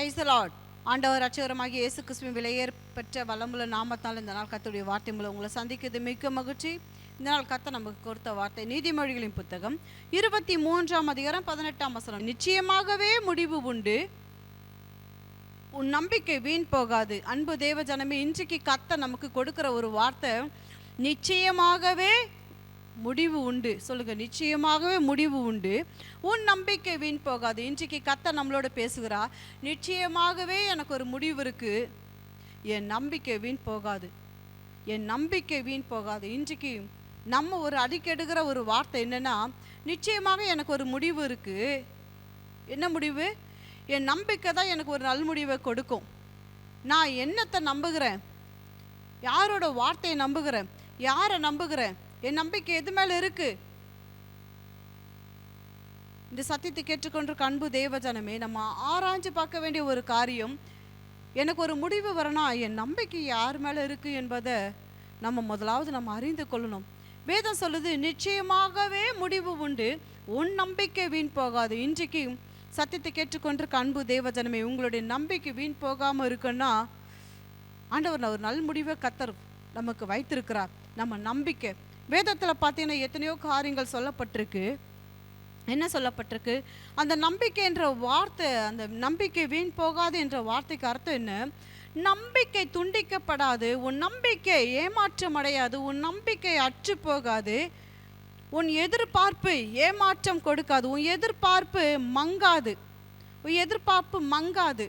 Price Lord ஆண்டவர் அச்சகரமாகி இயேசு கிறிஸ்துவின் விலையேற் பெற்ற வளமுள்ள நாமத்தால் இந்த நாள் கத்துடைய வார்த்தை மூலம் உங்களை சந்திக்கிறது. மிக்க மகிழ்ச்சி. இந்த நாள் கத்த நமக்கு கொடுத்த வார்த்தை நீதிமொழிகளின் புத்தகம். இருபத்தி மூன்றாம் அதிகாரம் பதினெட்டாம் வசனம். நிச்சயமாகவே முடிவு உண்டு. உன் நம்பிக்கை வீண் போகாது. அன்பு தேவ ஜனமே இன்றைக்கு கத்த நமக்கு கொடுக்கிற ஒரு வார்த்தை நிச்சயமாகவே முடிவு உண்டு. சொல்லுங்க நிச்சயமாகவே முடிவு உண்டு. உன் நம்பிக்கை வீண் போகாது. இன்றைக்கு கத்த நம்மளோட பேசுகிறா நிச்சயமாகவே எனக்கு ஒரு முடிவு இருக்கு. என் நம்பிக்கை வீண் போகாது. என் நம்பிக்கை வீண் போகாது. இன்றைக்கு நம்ம ஒரு அடிக்கெடுக்கிற ஒரு வார்த்தை என்னன்னா நிச்சயமாக எனக்கு ஒரு முடிவு இருக்கு. என்ன முடிவு? என் நம்பிக்கை தான் எனக்கு ஒரு நல்முடிவை கொடுக்கும். நான் என்னத்தை நம்புகிறேன்? யாரோட வார்த்தையை நம்புகிறேன்? யாரை நம்புகிறேன்? என் நம்பிக்கை எது மேலே இருக்கு? இந்த சத்தியத்தை கேட்டுக்கொண்டிருக்க அன்பு தேவஜனமே நம்ம ஆராய்ஞ்சு பார்க்க வேண்டிய ஒரு காரியம் எனக்கு ஒரு முடிவு வரணும். என் நம்பிக்கை யார் மேலே இருக்கு என்பதை நம்ம முதலாவது நம்ம அறிந்து கொள்ளணும். வேதம் சொல்லுது நிச்சயமாகவே முடிவு உண்டு. உன் நம்பிக்கை வீண் போகாது. இன்றைக்கு சத்தியத்தை கேட்டுக்கொண்டிருக்க அன்பு தேவஜனமே உங்களுடைய நம்பிக்கை வீண் போகாமல் இருக்குன்னா ஆண்டவர் ஒரு நல் முடிவை கத்தர் நமக்கு வைத்திருக்கிறார். நம்ம நம்பிக்கை. வேதத்தில் பார்த்தீங்கன்னா எத்தனையோ காரியங்கள் சொல்லப்பட்டிருக்கு. என்ன சொல்லப்பட்டிருக்கு? அந்த நம்பிக்கை என்ற வார்த்தை அந்த நம்பிக்கை வீண் போகாது என்ற வார்த்தைக்கு அர்த்தம் என்ன? நம்பிக்கை துண்டிக்கப்படாது உன் நம்பிக்கை ஏமாற்றம் அடையாது உன் நம்பிக்கை அற்று போகாது உன் எதிர்பார்ப்பு ஏமாற்றம் கொடுக்காது உன் எதிர்பார்ப்பு மங்காது உன் எதிர்பார்ப்பு மங்காது.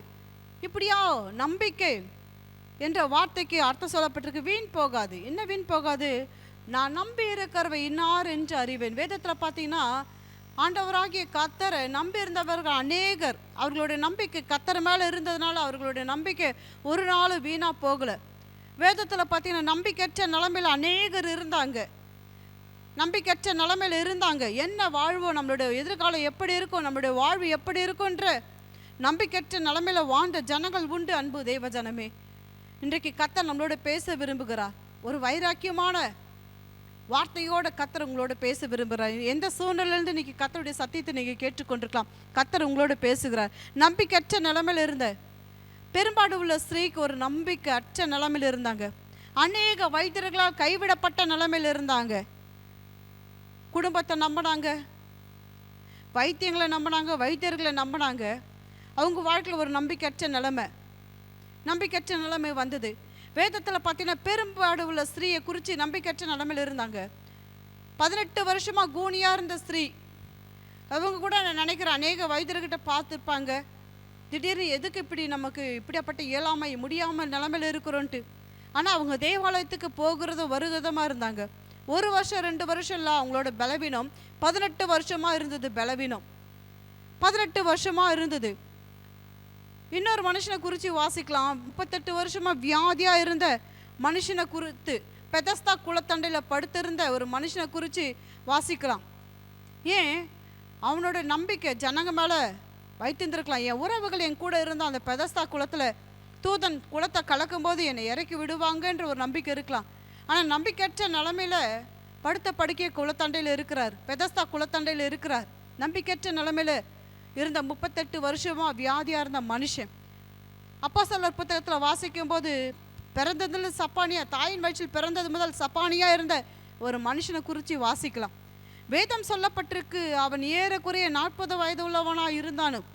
இப்படியா நம்பிக்கை என்ற வார்த்தைக்கு அர்த்தம் சொல்லப்பட்டிருக்கு வீண் போகாது. என்ன வீண் போகாது? நான் நம்பி இருக்கிறவை இன்னார் என்று அறிவேன். வேதத்தில் பார்த்தீங்கன்னா ஆண்டவராகிய கத்தரை நம்பி இருந்தவர்கள் அநேகர். அவர்களுடைய நம்பிக்கை கத்தர் மேலே இருந்ததுனால அவர்களுடைய நம்பிக்கை ஒரு நாள் வீணாக போகலை. வேதத்தில் பார்த்தீங்கன்னா நம்பிக்கையற்ற நிலமையில் அநேகர் இருந்தாங்க. நம்பிக்கையற்ற நிலமையில் இருந்தாங்க. என்ன வாழ்வோ நம்மளுடைய எதிர்காலம் எப்படி இருக்கும் நம்மளுடைய வாழ்வு எப்படி இருக்குன்ற நம்பிக்கையற்ற நிலமையில் வாழ்ந்த ஜனங்கள் உண்டு அன்பு தெய்வ ஜனமே. இன்றைக்கு கத்தர் நம்மளோட பேச விரும்புகிறார். ஒரு வைராக்கியமான வார்த்தையோட கத்தர் உங்களோட பேச விரும்புகிறார். எந்த சூழ்நிலையிலிருந்து இன்னைக்கு கத்தருடைய சத்தியத்தை நீங்கள் கேட்டுக்கொண்டிருக்கலாம். கத்தர் உங்களோட பேசுகிறார். நம்பிக்கையற்ற நிலமையில் இருந்த பெரும்பாடு உள்ள ஸ்திரீக்கு ஒரு நம்பிக்கை அற்ற நிலமையில் இருந்தாங்க. அநேக வைத்தியர்களால் கைவிடப்பட்ட நிலமையில் இருந்தாங்க. குடும்பத்தை நம்பினாங்க. வைத்தியங்களை நம்பினாங்க வைத்தியர்களை நம்பினாங்க. அவங்க வாழ்க்கையில் ஒரு நம்பிக்கையற்ற நிலைமை. நம்பிக்கையற்ற நிலைமை வந்தது. வேதத்தில் பார்த்தீங்கன்னா பெரும்பாடு உள்ள ஸ்திரீயை குறித்து நம்பிக்கையற்ற நிலமையில் இருந்தாங்க. பதினெட்டு வருஷமாக கூனியாக இருந்த ஸ்திரீ. அவங்க கூட நான் நினைக்கிறேன் அநேக வைத்தியர்கிட்ட பார்த்துருப்பாங்க. திடீர்னு எதுக்கு இப்படி நமக்கு இப்படியாப்பட்ட இயலாமை முடியாமல் நிலமையில் இருக்கிறோன்ட்டு. ஆனால் அவங்க தேவாலயத்துக்கு போகிறதும் வருகிறதமாக இருந்தாங்க. ஒரு வருஷம் ரெண்டு வருஷம் இல்லை அவங்களோட பலவீனம். பதினெட்டு வருஷமாக இருந்தது பலவீனம். பதினெட்டு வருஷமாக இருந்தது. இன்னொரு மனுஷனை குறித்து வாசிக்கலாம். முப்பத்தெட்டு வருஷமாக வியாதியாக இருந்த மனுஷனை குறித்து பெதஸ்தா குளத்தண்டையில் படுத்திருந்த ஒரு மனுஷனை குறித்து வாசிக்கலாம். ஏன்? அவனோட நம்பிக்கை ஜனங்க மேலே வைத்திருந்திருக்கலாம். என் உறவுகள் என் கூட இருந்தால் அந்த பெதஸ்தா குளத்தில் தூதன் குளத்தை கலக்கும்போது என்னை இறக்கி விடுவாங்கன்ற ஒரு நம்பிக்கை இருக்கலாம். ஆனால் நம்பிக்கையற்ற நிலமையில படுத்த படுக்கையை குளத்தண்டையில் இருக்கிறார். பெதஸ்தா குளத்தண்டையில் இருக்கிறார். நம்பிக்கையற்ற நிலமையில இருந்த முப்பத்தெட்டு வருஷமாக வியாதியாக இருந்த மனுஷன். அப்பா சொல்லர் புத்தகத்தில் வாசிக்கும் போது பிறந்ததுல சப்பானியா தாயின் வயிற்றில் பிறந்தது முதல் சப்பானியா இருந்த ஒரு மனுஷனை குறித்து வாசிக்கலாம். வேதம் சொல்லப்பட்டிருக்கு அவன் ஏறக்குறைய நாற்பது வயது உள்ளவனாக இருந்தானும்.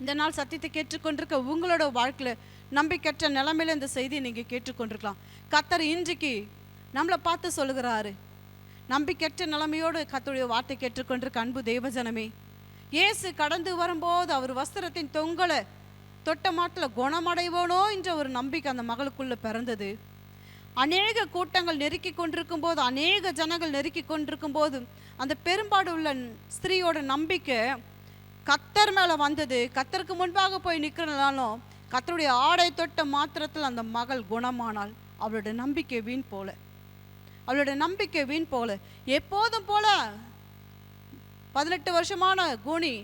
இந்த நாள் சத்தியத்தை கேட்டுக்கொண்டிருக்க உங்களோட வாழ்க்கையில் நம்பிக்கையற்ற நிலைமையில இந்த செய்தியை நீங்கள் கேட்டுக்கொண்டிருக்கலாம். கத்தர் இன்றைக்கு நம்மளை பார்த்து சொல்லுகிறாரு. நம்பிக்கற்ற நிலைமையோடு கத்தருடைய வார்த்தை கேட்டுக்கொண்டிருக்க அன்பு தேவஜனமே இயேசு கடந்து வரும்போது அவர் வஸ்திரத்தின் தொங்கலை தொட்ட மாட்டில் குணமடைவோனோ என்ற ஒரு நம்பிக்கை அந்த மகளுக்குள்ளே பிறந்தது. அநேக கூட்டங்கள் நெருக்கி கொண்டிருக்கும் போது அநேக ஜனங்கள் நெருக்கி கொண்டிருக்கும் போது அந்த பெரும்பாடு உள்ள ஸ்திரீயோட நம்பிக்கை கத்தர் மேலே வந்தது. கத்தருக்கு முன்பாக போய் நிற்கிறனாலும் கத்தருடைய ஆடை தொட்ட மாத்திரத்தில் அந்த மகள் குணமானால் அவளுடைய நம்பிக்கை வீண் போல அவளுடைய நம்பிக்கை வீண் போல எப்போதும் போல பதினெட்டு வருஷமான கோணி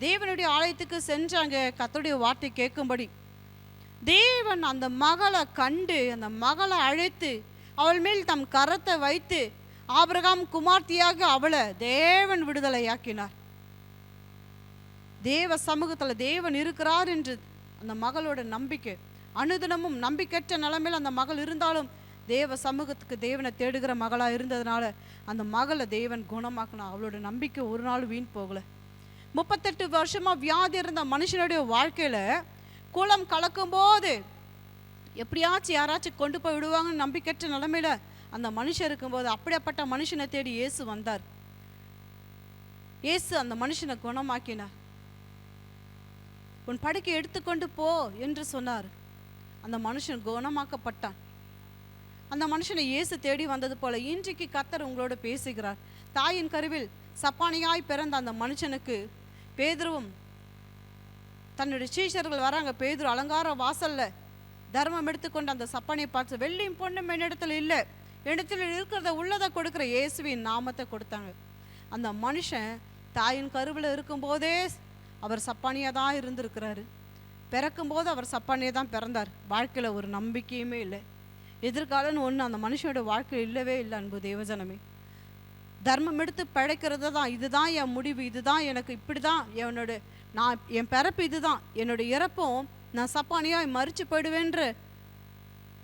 தேவனுடைய ஆலயத்துக்கு சென்றாங்க கத்தருடைய வார்த்தை கேட்கும்படி தேவன் அந்த மகளை கண்டு அந்த மகளை அழைத்து அவள் மேல் தம் கரத்தை வைத்து ஆபிரகாம் குமார்த்தியாக அவளை தேவன் விடுதலையாக்கினார். தேவ சமூகத்தில் தேவன் இருக்கிறார் என்று அந்த மகளோட நம்பிக்கை அனுதினமும் நம்பிக்கையற்ற நிலைமையில் அந்த மகள் இருந்தாலும் தேவ சமூகத்துக்கு தேவனை தேடுகிற மகளாக இருந்ததுனால அந்த மகளை தேவன் குணமாக்கணும் அவளோட நம்பிக்கை ஒரு நாள் வீண் போகல. முப்பத்தெட்டு வருஷமாக வியாதி இருந்த மனுஷனுடைய வாழ்க்கையில் குளம் கலக்கும் போது எப்படியாச்சும் யாராச்சும் கொண்டு போய் விடுவாங்கன்னு நம்பிக்கையற்ற நிலமையில அந்த மனுஷன் இருக்கும்போது அப்படியாப்பட்ட மனுஷனை தேடி இயேசு வந்தார். இயேசு அந்த மனுஷனை குணமாக்கினார் உன் படுக்கை எடுத்துக்கொண்டு போ என்று சொன்னார். அந்த மனுஷன் குணமாக்கப்பட்டான். அந்த மனுஷனை இயேசு தேடி வந்தது போல இன்றைக்கு கத்தர் உங்களோட பேசுகிறார். தாயின் கருவில் சப்பானியாய் பிறந்த அந்த மனுஷனுக்கு பேதுருவும் தன்னுடைய சீஷர்கள் வராங்க. பேதுரு அலங்கார வாசல்ல தர்மம் எடுத்துக்கொண்டு அந்த சப்பானியை பார்த்து வெள்ளியும் பொண்ணும் என்னிடத்துல இல்லை. இடத்துல இருக்கிறத உள்ளதை கொடுக்குற இயேசுவின் நாமத்தை கொடுத்தாங்க. அந்த மனுஷன் தாயின் கருவில் இருக்கும்போதே அவர் சப்பானியாக தான் இருந்திருக்கிறாரு. பிறக்கும்போது அவர் சப்பானியை தான் பிறந்தார். வாழ்க்கையில் ஒரு நம்பிக்கையுமே இல்லை. எதிர்காலம்னு ஒன்று அந்த மனுஷனோட வாழ்க்கையில் இல்லவே இல்லை அன்பு தேவஜனமே. தர்மம் எடுத்து பிழைக்கிறது தான் இதுதான் என் முடிவு இதுதான் எனக்கு இப்படி தான் என்னோட நான் என் பிறப்பு இதுதான் என்னோட இறப்பும் நான் சப்பானியாக மறித்து போயிடுவேன்ற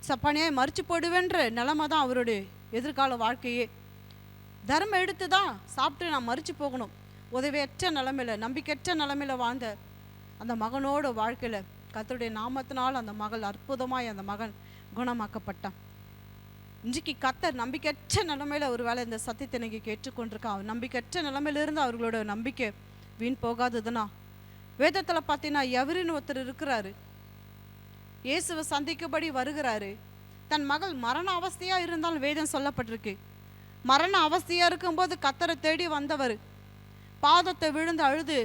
சப்பானியாக மறித்து போயிடுவேன்ற நிலமை தான் அவருடைய எதிர்கால வாழ்க்கையே. தர்மம் எடுத்து தான் சாப்பிட்டு நான் மறித்து போகணும். உதவியற்ற நிலமையில நம்பிக்கையற்ற நிலமையில வாழ்ந்த அந்த மகனோட வாழ்க்கையில் கத்தருடைய நாமத்தினால் அந்த மகள் அற்புதமாய் அந்த மகன் குணமாக்கப்பட்டான். இன்றைக்கு கத்தர் நம்பிக்கையற்ற நிலைமையில ஒருவேளை இந்த சத்தியத்தை இன்னைக்கு கேட்டுக்கொண்டிருக்கான் நம்பிக்கையற்ற நிலைமையிலிருந்து அவர்களோட நம்பிக்கை வீண் போகாததுனா வேதத்தில் பார்த்தீங்கன்னா எவரின்னு ஒருத்தர் இருக்கிறாரு. இயேசுவை சந்திக்கும்படி வருகிறாரு. தன் மகள் மரண அவஸ்தையாக இருந்தாலும் வேதம் சொல்லப்பட்டிருக்கு. மரண அவஸ்தையாக இருக்கும்போது கத்தரை தேடி வந்தவர் பாதத்தை விழுந்து அழுது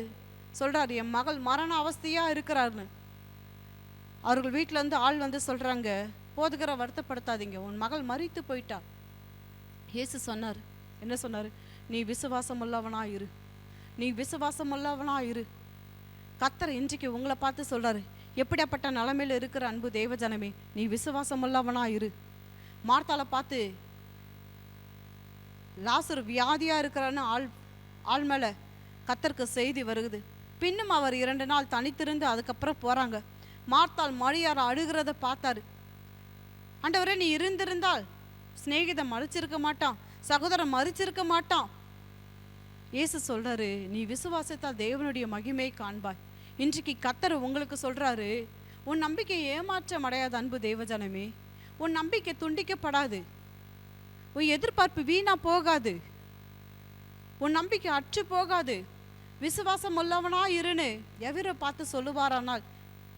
சொல்கிறார் என் மகள் மரண அவஸ்தையாக இருக்கிறாருன்னு அவர்கள் வீட்டிலேருந்து ஆள் வந்து சொல்கிறாங்க போதுகிற வருத்தப்படுத்தாதீங்க. உன் மகள் மறித்து போயிட்டா. இயேசு சொன்னார். என்ன சொன்னார்? நீ விசுவாசம் உள்ளவனா இரு. நீ விசுவாசம் உள்ளவனா இரு. கத்தர் இன்றைக்கு உங்களை பார்த்து சொல்றாரு. எப்படியாப்பட்ட நிலைமையில இருக்கிற அன்பு தேவஜனமே நீ விசுவாசம் உள்ளவனா இரு. மார்த்தால பார்த்து லாசர் வியாதியா இருக்கிறான்னு ஆள் ஆள் மேல கத்தருக்கு செய்தி வருகுது. பின்னும் அவர் இரண்டு நாள் தனித்திருந்து அதுக்கப்புறம் போறாங்க. மார்த்தாள் மழியார் அழுகிறத பார்த்தாரு. ஆண்டவரே நீ இருந்திருந்தால் சிநேகிதம் மறிச்சிருக்க மாட்டான் சகோதரன் மறிச்சிருக்க மாட்டான். இயேசு சொல்றாரு நீ விசுவாசத்தால் தேவனுடைய மகிமையை காண்பாய். இன்றைக்கு கத்தர் உங்களுக்கு சொல்றாரு உன் நம்பிக்கை ஏமாற்றம் அடையாத அன்பு தேவஜனமே. உன் நம்பிக்கை துண்டிக்கப்படாது. உன் எதிர்பார்ப்பு வீணா போகாது. உன் நம்பிக்கை அற்று போகாது. விசுவாசம் உள்ளவனா இருன்னு எவரை பார்த்து சொல்லுவாரானால்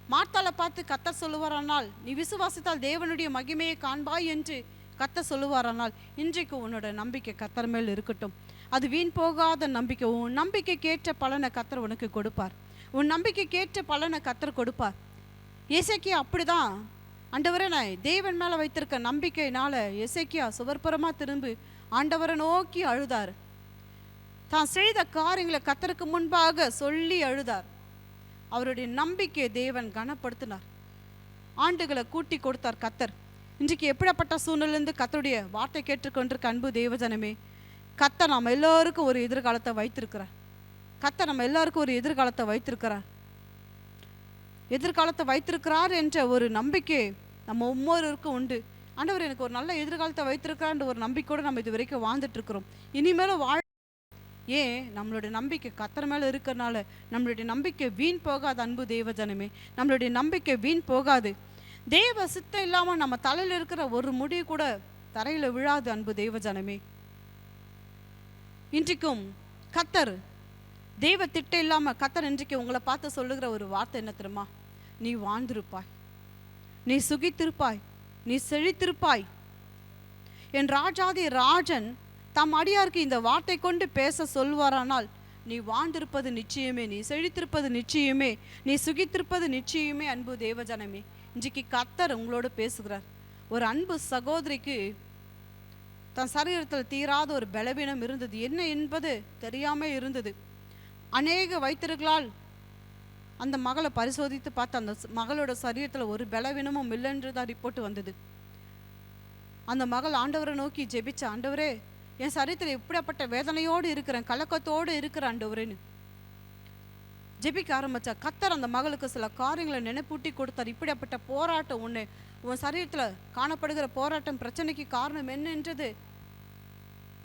மார்த்தாளை பார்த்து கத்த சொல்லுவாரானால் நீ விசுவாசித்தால் தேவனுடைய மகிமையை காண்பாய் என்று கத்த சொல்லுவாரானால் இன்றைக்கு உன்னோட நம்பிக்கை கத்தர் மேல் இருக்கட்டும். அது வீண் போகாத நம்பிக்கை உன் நம்பிக்கைக்கேற்ற பலனை கத்தர் உனக்கு கொடுப்பார். உன் நம்பிக்கைக்கேற்ற பலனை கத்தர் கொடுப்பார். இசைக்கியா அப்படிதான். ஆண்டவரை நான் தேவன் மேலே வைத்திருக்க நம்பிக்கையினால இசைக்கியா சுவர்புறமா திரும்பி ஆண்டவரை நோக்கி அழுதார். தான் செய்த காரியங்களை கத்தருக்கு முன்பாக சொல்லி அழுதார். அவருடைய நம்பிக்கையை தேவன் கனப்படுத்தினார். ஆண்டுகளை கூட்டி கொடுத்தார் கத்தர். இன்றைக்கு எப்படிப்பட்ட சூழ்நிலிருந்து கத்தருடைய வார்த்தை கேட்டுக்கொண்டிருக்க அன்பு தேவஜனமே கத்தர் நம்ம எல்லாருக்கும் ஒரு எதிர்காலத்தை வைத்திருக்கிறார். கத்தர் நம்ம எல்லாருக்கும் ஒரு எதிர்காலத்தை வைத்திருக்கிறார். எதிர்காலத்தை வைத்திருக்கிறார் என்ற ஒரு நம்பிக்கை நம்ம ஒவ்வொருவருக்கும் உண்டு. ஆண்டவர் எனக்கு ஒரு நல்ல எதிர்காலத்தை வைத்திருக்கிறான்ற ஒரு நம்பிக்கையோடு நம்ம இது வரைக்கும் வாழ்ந்துட்டு இருக்கிறோம். இனிமேலும் வாழ் ஏன்? நம்மளுடைய நம்பிக்கை கத்தர் மேல இருக்கிறனால நம்மளுடைய நம்பிக்கை வீண் போகாது அன்பு தேவஜனமே. நம்மளுடைய நம்பிக்கை வீண் போகாது. தேவ சித்தம் இல்லாம நம்ம தலையில இருக்கிற ஒரு முடி கூட தரையில் விழாது அன்பு தேவஜனமே. இன்றைக்கும் கத்தர் தெய்வ திட்டம் இல்லாம கத்தர் இன்றைக்கு உங்களை பார்த்து சொல்லுகிற ஒரு வார்த்தை என்ன தெரியுமா? நீ வாழ்ந்திருப்பாய். நீ சுகித்திருப்பாய். நீ செழித்திருப்பாய். என் ராஜாதி ராஜன் தம் அடியாருக்கு இந்த வார்த்தை கொண்டு பேச சொல்வாரானால் நீ வாழ்ந்திருப்பது நிச்சயமே நீ செழித்திருப்பது நிச்சயமே நீ சுகித்திருப்பது நிச்சயமே அன்பு தேவஜனமே. இன்றைக்கு கத்தர் உங்களோடு பேசுகிறார். ஒரு அன்பு சகோதரிக்கு தன் சரீரத்தில் தீராத ஒரு பலவீனம் இருந்தது. என்ன என்பது தெரியாமல் இருந்தது. அநேக வைத்திருக்களால் அந்த மகளை பரிசோதித்து பார்த்து அந்த மகளோட சரீரத்தில் ஒரு பலவீனமும் இல்லைன்று தான் ரிப்போர்ட் வந்தது. அந்த மகள் ஆண்டவரை நோக்கி ஜெபிச்ச ஆண்டவரே என் சரீரத்தில் எப்படியாப்பட்ட வேதனையோடு இருக்கிறேன் கலக்கத்தோடு இருக்கிற ஆண்டவரேன்னு. ஜெபிக்க ஆரம்பிச்சா கத்தர் அந்த மகளுக்கு சில காரியங்களை நினைப்பூட்டி கொடுத்தார். இப்படிப்பட்ட போராட்டம் ஒன்று உன் சரீரத்தில் காணப்படுகிற போராட்டம் பிரச்சனைக்கு காரணம் என்னன்றது?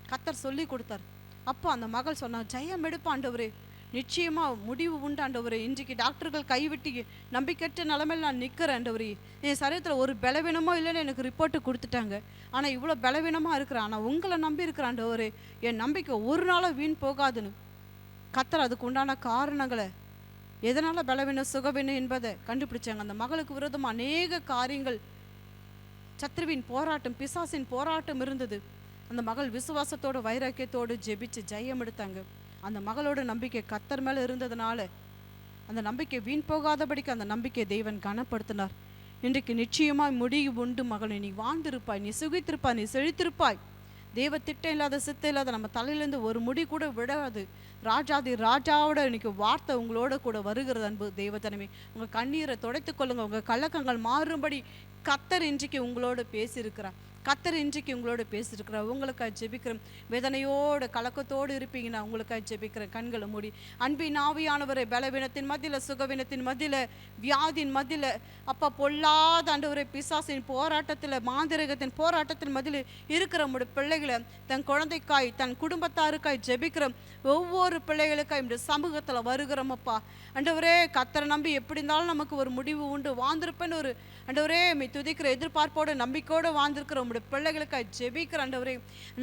கத்தர் சொல்லி கொடுத்தார். அப்போ அந்த மகள் சொன்னான் ஜெயம் எடுப்பாண்டவரே நிச்சயமாக முடிவு உண்டாண்டவரே இன்றைக்கு டாக்டர்கள் கைவிட்டு நம்பிக்கற்ற நிலமையில் நான் நிற்கிறேன் ஆண்டவரே. என் சரீரத்தில் ஒரு பலவீனமோ இல்லைன்னு எனக்கு ரிப்போர்ட்டு கொடுத்துட்டாங்க. ஆனால் இவ்வளோ பலவீனமாக இருக்கிறேன் ஆனால் உங்களை நம்பி இருக்கிறேன் ஆண்டவரே என் நம்பிக்கை ஒரு நாளும் வீண் போகாதுன்னு. கத்தர் அதுக்கு உண்டான காரணங்களை எதனால் பலவீனம் சுகவீனம் என்பதை கண்டுபிடிச்சாங்க. அந்த மகளுக்கு விரோதம் அநேக காரியங்கள் சத்ருவின் போராட்டம் பிசாசின் போராட்டம் இருந்தது. அந்த மகள் விசுவாசத்தோட வைராக்கியத்தோடு ஜெபிச்சு ஜெயம் எடுத்தாங்க. அந்த மகளோட நம்பிக்கை கத்தர் மேல இருந்ததுனால அந்த நம்பிக்கை வீண் போகாதபடிக்கு அந்த நம்பிக்கை தேவன் கனப்படுத்தினார். இன்றைக்கு நிச்சயமாய் முடிவு உண்டு மகளே. நீ வாழ்ந்திருப்பாய் நீ சுகித்திருப்பாய் நீ செழித்திருப்பாய். தேவ திட்டம் இல்லாத சித்தம் இல்லாத நம்ம தலையிலேருந்து ஒரு முடி கூட விடாது. ராஜாதி ராஜாவோட இன்னைக்கு வார்த்தை உங்களோட கூட வருகிறது அன்பு தெய்வத்தனமே உங்கள் கண்ணீரை துடைத்து கொள்ளுங்க. உங்கள் கலக்கங்கள் மாறும்படி கத்தர் இன்றைக்கு உங்களோட பேசியிருக்கிறார். கத்தர் இன்றைக்கு உங்களோட பேசியிருக்கிறார். உங்களுக்காக ஜெபிக்கிறேன் வேதனையோடு கலக்கத்தோடு இருப்பீங்க நான் உங்களுக்காக ஜெபிக்கிறேன். கண்களை மூடி. அன்பின் ஆவியானவரை பலவீனத்தின் மத்தியில் சுகவீனத்தின் மத்தியில் வியாதியின் மத்தியில் அப்பா பொல்லாத ஆண்டவரை பிசாசின் போராட்டத்தில் மாந்திரகத்தின் போராட்டத்தின் மத்தியில் இருக்கிற நம்முடைய பிள்ளைகளை தன் குழந்தைக்காய் தன் குடும்பத்தாருக்காய் ஜெபிக்கிறோம். ஒவ்வொரு பிள்ளைகளுக்காய் இந்த சமூகத்தில் வருகிறோமப்பா அண்டவரே கத்தரை நம்பி எப்படி இருந்தாலும் நமக்கு ஒரு முடிவு உண்டு. வாழ்ந்திருப்பேன்னு ஒரு அண்டவரே துதிக்கிற எதிர்பார்ப்போட நம்பிக்கையோடு வாழ்ந்திருக்கிற உங்களுடைய பிள்ளைகளுக்காய் ஜெபிக்கிற ஆண்டவரே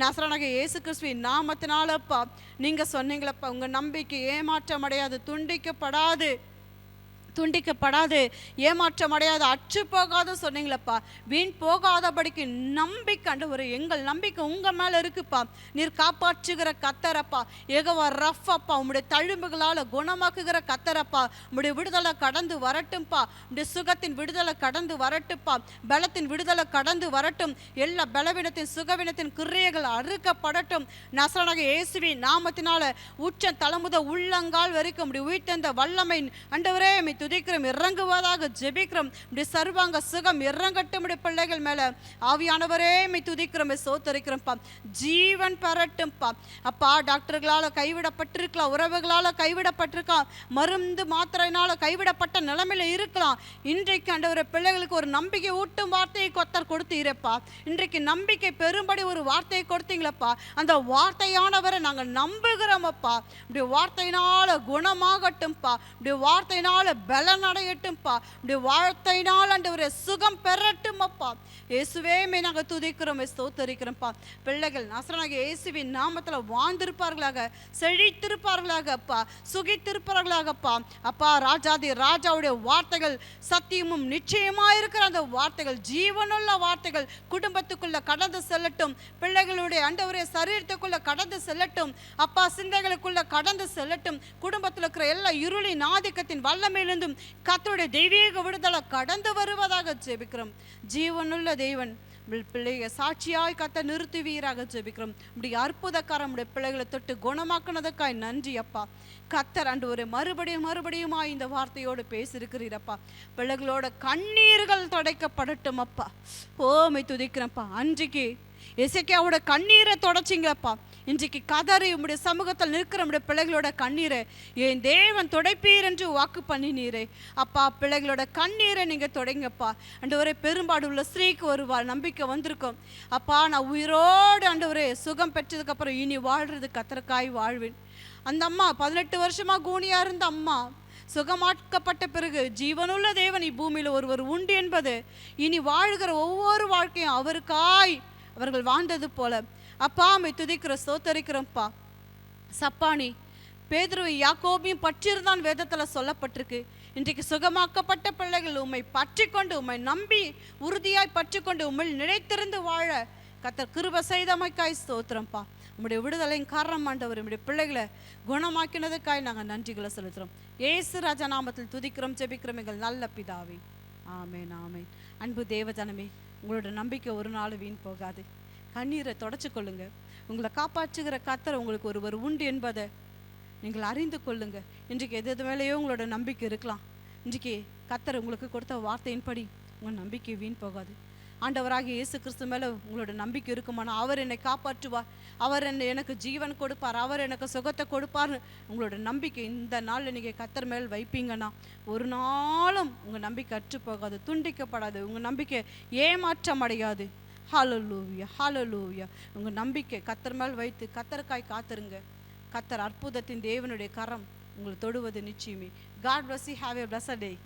நாசரானாக இயேசு கிறிஸ்துவின் நாமத்தினாலப்பா நீங்க சொன்னீங்களப்பா உங்க நம்பிக்கை ஏமாற்றம் அடையாது துண்டிக்கப்படாது. துண்டிக்கப்படாது. ஏமாற்றம் அடையாது அற்று போகாத சொன்னீங்களப்பா. வீண் போகாதபடிக்கு நம்பிக்கை ஒரு எங்கள் நம்பிக்கை உங்கள் மேலே இருக்குப்பா. நீர் காப்பாற்றுகிற கத்தரப்பா. ஏகவா ரஃப் அப்பா தழும்புகளால் குணமாக்குகிற கத்தரப்பா. உங்களுடைய விடுதலை கடந்து வரட்டும்ப்பா உம்முடைய சுகத்தின் விடுதலை கடந்து வரட்டும்ப்பா பலத்தின் விடுதலை கடந்து வரட்டும். எல்லா பலவீனத்தின் சுகவீனத்தின் கிரியைகள் அறுக்கப்படட்டும். நசரனாக இயேசுவின் நாமத்தினால உச்ச தலைமுத உள்ளங்கால் வரைக்கும் இப்படி உயிர்த்தெந்த வல்லமை அண்டவரே மித்து துதிக்கிறோம் இறங்குவதாக ஜெபிக்கிறோம். இப்படி சர்வாங்க சுகம் இறங்கட்டும் இப்படி பிள்ளைகள் மேலே. ஆவியானவரே மை துதிக்கிறோம் சோத்தரிக்கிறோம்ப்பா. ஜீவன் பெறட்டும்ப்பா. அப்பா டாக்டர்களால் கைவிடப்பட்டிருக்கலாம் உறவுகளால் கைவிடப்பட்டிருக்கலாம். மருந்து மாத்திரையினால் கைவிடப்பட்ட நிலைமையில இருக்கலாம். இன்றைக்கு ஆண்டவரே பிள்ளைகளுக்கு ஒரு நம்பிக்கை ஊட்டும் வார்த்தையை கொத்தர் கொடுத்தீரப்பா. இன்றைக்கு நம்பிக்கை பெரும்படி ஒரு வார்த்தையை கொடுத்தீங்களப்பா. அந்த வார்த்தையானவரை நாங்கள் நம்புகிறோமப்பா. இப்படி வார்த்தையினால குணமாகட்டும்ப்பா. இப்படி வார்த்தையினால பலன் அடையட்டும்பா இப்படி வாழ்த்தையினால் ஆண்டவரே சுகம் பெறட்டுமப்பா. இயேசுவேமே நாங்கள் துதிக்கிறோம் ஸ்தோத்தரிக்கிறோம்ப்பா பிள்ளைகள் நசரனாக இயேசுவின் நாமத்தில் வாழ்ந்திருப்பார்களாக செழித்திருப்பார்களாக அப்பா சுகித்திருப்பார்களாகப்பா. அப்பா ராஜாதி ராஜாவுடைய வார்த்தைகள் சத்தியமும் நிச்சயமா இருக்கிற அந்த வார்த்தைகள் ஜீவனுள்ள வார்த்தைகள் குடும்பத்துக்குள்ள கடந்து செல்லட்டும். பிள்ளைகளுடைய அண்டவரே சரீரத்துக்குள்ள கடந்து செல்லட்டும். அப்பா சிந்தைகளுக்குள்ள கடந்து செல்லட்டும். குடும்பத்தில் இருக்கிற எல்லா இருளின் ஆதிக்கத்தின் வல்லமையிலிருந்தும் கத்தருடைய தெய்வீக விடுதலை கடந்து வருவதாக ஜெபிக்கிறோம். ஜீவனுள்ள தெய்வன் பிள்ளைய சாட்சியாய் கத்த நிறுத்துவீராக ஜெபிக்கிறோம். இப்படி அற்புதக்காரம் உடைய பிள்ளைகளை தொட்டு குணமாக்குனதுக்காய் நன்றி அப்பா. கத்தர் அன்று ஒரு மறுபடியும் மறுபடியுமா இந்த வார்த்தையோடு பேசியிருக்கிறீரப்பா. பிள்ளைகளோட கண்ணீர்கள் துடைக்கப்படட்டும் அப்பா. ஓமை துதிக்கிறப்பா அன்றைக்கு எசைக்காவோட கண்ணீரை தொடச்சிங்கப்பா. இன்றைக்கு கதறி உம்முடைய சமூகத்தில் நிற்கிற உம்முடைய பிள்ளைகளோட கண்ணீரை என் தேவன் துடைப்பீர் என்று வாக்கு பண்ணினீரே. அப்பா பிள்ளைகளோட கண்ணீரை நீங்கள் தொடங்கப்பா. ஆண்டவரே பெரும்பாடு உள்ள ஸ்திரீக்கு ஒரு நம்பிக்கை வந்திருக்கும். அப்பா நான் உயிரோடு ஆண்டவரே சுகம் பெற்றதுக்கப்புறம் இனி வாழ்றது கத்தரக்காய் வாழ்வேன். அந்த அம்மா பதினெட்டு வருஷமாக கூனியாக இருந்த அம்மா சுகமாக்கப்பட்ட பிறகு ஜீவனுள்ள தேவன் இப்பூமியில் ஒருவர் உண்டு என்பது இனி வாழ்கிற ஒவ்வொரு வாழ்க்கையும் அவருக்காய் அவர்கள் வாழ்ந்தது போல. அப்பா அம்மை துதிக்கிற சோத்தரிக்கிறோம்ப்பா சப்பானி பேதுருவை யாக்கோபையும் பற்றிருந்தான் வேதத்தில் சொல்லப்பட்டிருக்கு. இன்றைக்கு சுகமாக்கப்பட்ட பிள்ளைகள் உம்மை பற்றி கொண்டு உம்மை நம்பி உறுதியாய் பற்றி கொண்டு உம்மை நினைத்திருந்து வாழ கத்தர் கிருப செய்தமைக்காய் ஸ்தோத்திரம்ப்பா. உங்களுடைய விடுதலையின் காரணம் ஆண்டவர் உம்முடைய பிள்ளைகளை குணமாக்கினதுக்காய் நாங்கள் நன்றிகளை செலுத்துகிறோம். ஏசு ராஜா நாமத்தில் துதிக்கிறோம் ஜெபிக்கிறோம் எங்கள் நல்ல பிதாவே. ஆமேன் ஆமேன். அன்பு தேவஜனமே உங்களோட நம்பிக்கை ஒரு நாள் வீண் போகாது. கண்ணீரை தொடச்சு கொள்ளுங்க. உங்களை காப்பாற்றுகிற கத்தரை உங்களுக்கு ஒருவர் உண்டு என்பதை நீங்கள் அறிந்து கொள்ளுங்க. இன்றைக்கு எது எது மேலேயோ உங்களோட நம்பிக்கை இருக்கலாம். இன்றைக்கு கத்தர் உங்களுக்கு கொடுத்த வார்த்தையின்படி உங்கள் நம்பிக்கை வீண் போகாது. ஆண்டவராக இயேசு கிறிஸ்து மேலே உங்களோட நம்பிக்கை இருக்குமானா? அவர் என்னை காப்பாற்றுவார். அவர் என்னை எனக்கு ஜீவன் கொடுப்பார். அவர் எனக்கு சுகத்தை கொடுப்பார் உங்களோட நம்பிக்கை இந்த நாளில் நீங்கள் கத்தர் மேல் வைப்பீங்கன்னா ஒரு நாளும் உங்கள் நம்பிக்கை அற்று போகாது துண்டிக்கப்படாது. உங்கள் நம்பிக்கை ஏமாற்றம் அடையாது. ஹalleluya ஹalleluya உங்கள் நம்பிக்கை கத்தர் மேல் வைத்து கத்தருக்காய் காத்துருங்க. கத்தர் அற்புதத்தின் தேவனுடைய கரம் உங்களை தொடுவது நிச்சயமே. God bless you have a bless day